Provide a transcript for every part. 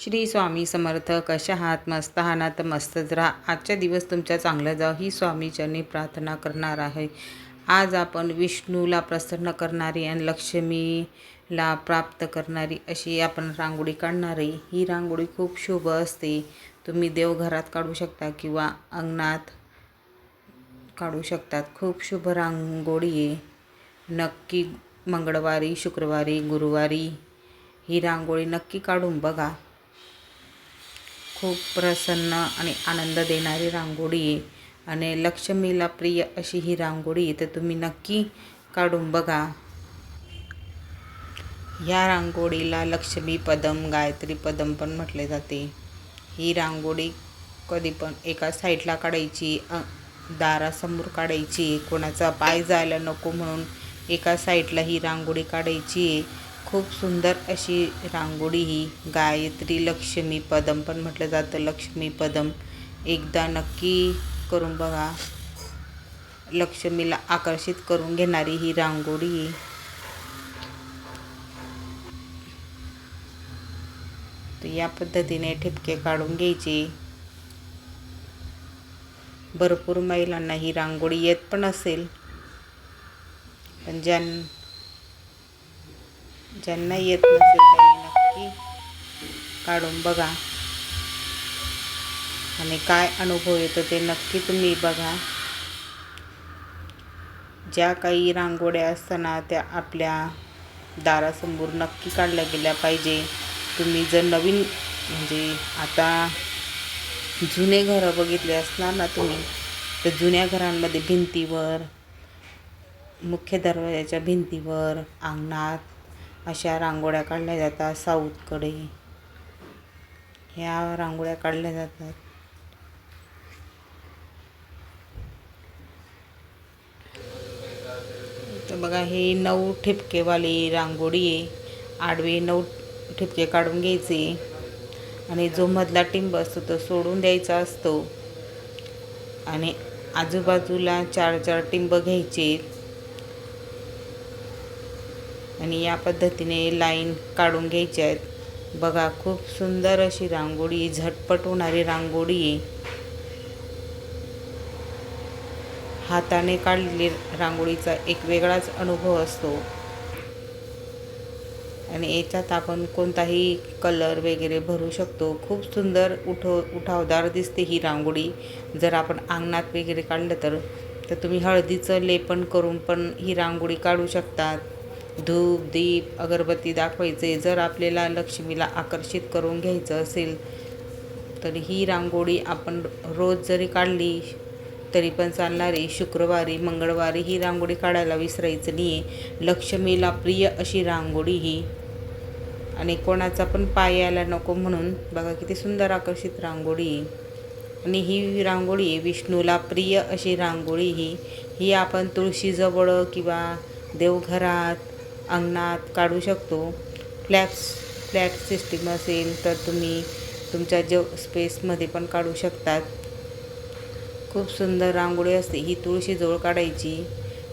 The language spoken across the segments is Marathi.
श्री स्वामी समर्थ कशा आहात? मस्त आहात? मस्तच राहा. आजचा दिवस तुमच्या चांगला जाव. ही स्वामीचरणी प्रार्थना करणार आहे. आज आपण विष्णूला प्रसन्न करणारी आणि लक्ष्मीला प्राप्त करणारी अशी आपण रांगोळी काढणार आहे. ही रांगोळी खूप शुभ असते. तुम्ही देवघरात काढू शकता किंवा अंगणात काढू शकतात. खूप शुभ रांगोळी आहे. नक्की मंगळवारी शुक्रवारी गुरुवारी ही रांगोळी नक्की काढून बघा. खूप प्रसन्न आणि आनंद देणारी रांगोळी आहे. आणि लक्ष्मीला प्रिय अशी ही रांगोळी तर तुम्ही नक्की काढून बघा. ह्या रांगोळीला लक्ष्मी पदम गायत्री पदम पण म्हटले जाते. ही रांगोळी कधी पण एका साईडला काढायची दारासमोर काढायची. कोणाचा पाय जायला नको म्हणून एका साईडला ही रांगोळी काढायची. आहे खूप सुंदर अशी रांगोळी ही. गायत्री लक्ष्मी पदम पण म्हटलं जातं. लक्ष्मी पदम. एकदा नक्की करून बघा. लक्ष्मीला आकर्षित करून घेणारी ही रांगोळी तर या पद्धतीने ठिपके काढून घ्यायचे. भरपूर महिलांना ही रांगोळी येत पण असेल. पण ज्यां ज्यांना येत नसेल त्यांनी नक्की काढून बघा. आणि काय अनुभव येतो ते नक्की तुम्ही बघा. ज्या काही रांगोळ्या असताना त्या आपल्या दारासमोर नक्की काढल्या गेल्या पाहिजे. तुम्ही जर नवीन म्हणजे आता जुने घरं बघितले असणार ना तुम्ही तर जुन्या घरांमध्ये भिंतीवर मुख्य दरवाजाच्या भिंतीवर अंगणात अशा रांगोळ्या काढल्या जातात साऊथकडे. ह्या रांगोळ्या काढल्या जातात. तर बघा ही नऊ ठिपकेवाली रांगोळी आहे. आडवे नऊ ठिपके काढून घ्यायचे. आणि जो मधला टिंब असतो तो सोडून द्यायचा असतो. आणि आजूबाजूला चार चार टिंब घ्यायचे. आणि या पद्धतीने लाईन काढून घ्यायच्या आहेत. बघा खूप सुंदर अशी रांगोळी झटपट होणारी रांगोळी आहे. हाताने काढलेली रांगोळीचा एक वेगळाच अनुभव असतो. आणि याच्यात आपण कोणताही कलर वगैरे भरू शकतो. खूप सुंदर उठव उठावदार दिसते ही रांगोळी. जर आपण अंगणात वगैरे काढलं तर तर तुम्ही हळदीचं लेपन करून पण ही रांगोळी काढू शकतात. धूप दीप अगरबत्ती दाखवायचे. जर आपल्याला लक्ष्मीला आकर्षित करून घ्यायचं असेल तर ही रांगोळी आपण रोज जरी काढली तरी पण चालणार आहे शुक्रवारी मंगळवारी ही रांगोळी काढायला विसरायचं नाही आहे लक्ष्मीला प्रिय अशी रांगोळी ही. आणि कोणाचा पण पाय यायला नको म्हणून बघा किती सुंदर आकर्षित रांगोळी आणि ही रांगोळी विष्णूला प्रिय अशी रांगोळी ही. ही आपण तुळशीजवळ किंवा देवघरात अंगणात काढू शकतो. फ्लॅट्स फ्लॅट सिस्टीम असेल तर तुम्ही तुमच्या जेव स्पेसमध्ये पण काढू शकतात. खूप सुंदर रांगोळी असते. ही तुळशीजवळ काढायची.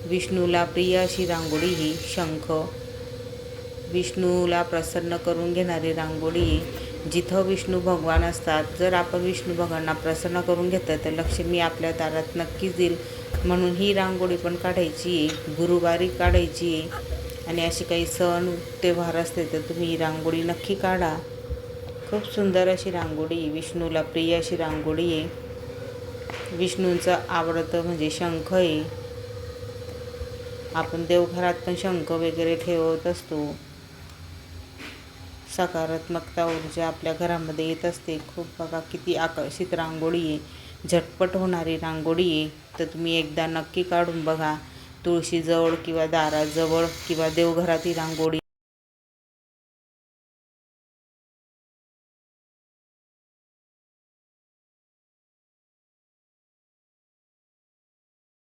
विष्णूला प्रिय अशी रांगोळी ही शंख. विष्णूला प्रसन्न करून घेणारी रांगोळी जिथं विष्णू भगवान असतात. जर आपण विष्णू भगवानांना प्रसन्न करून घेतलं तर लक्ष्मी आपल्या दारात नक्कीच येईल. म्हणून ही रांगोळी पण काढायची. आहे गुरुवारी काढायची. आहे आणि अशी काही सण त्योहार असते तर तुम्ही रांगोळी नक्की काढा. खूप सुंदर अशी रांगोळी विष्णूला प्रिय अशी रांगोळी आहे. विष्णूंचं आवडतं म्हणजे शंख आहे. आपण देवघरात पण शंख वगैरे ठेवत असतो. सकारात्मकता ऊर्जा आपल्या घरामध्ये येत असते. खूप बघा किती आकर्षित रांगोळी आहे. झटपट होणारी रांगोळी आहे. तर तुम्ही एकदा नक्की काढून बघा. तुळशीजवळ किंवा दाराजवळ किंवा देवघरातील रांगोळी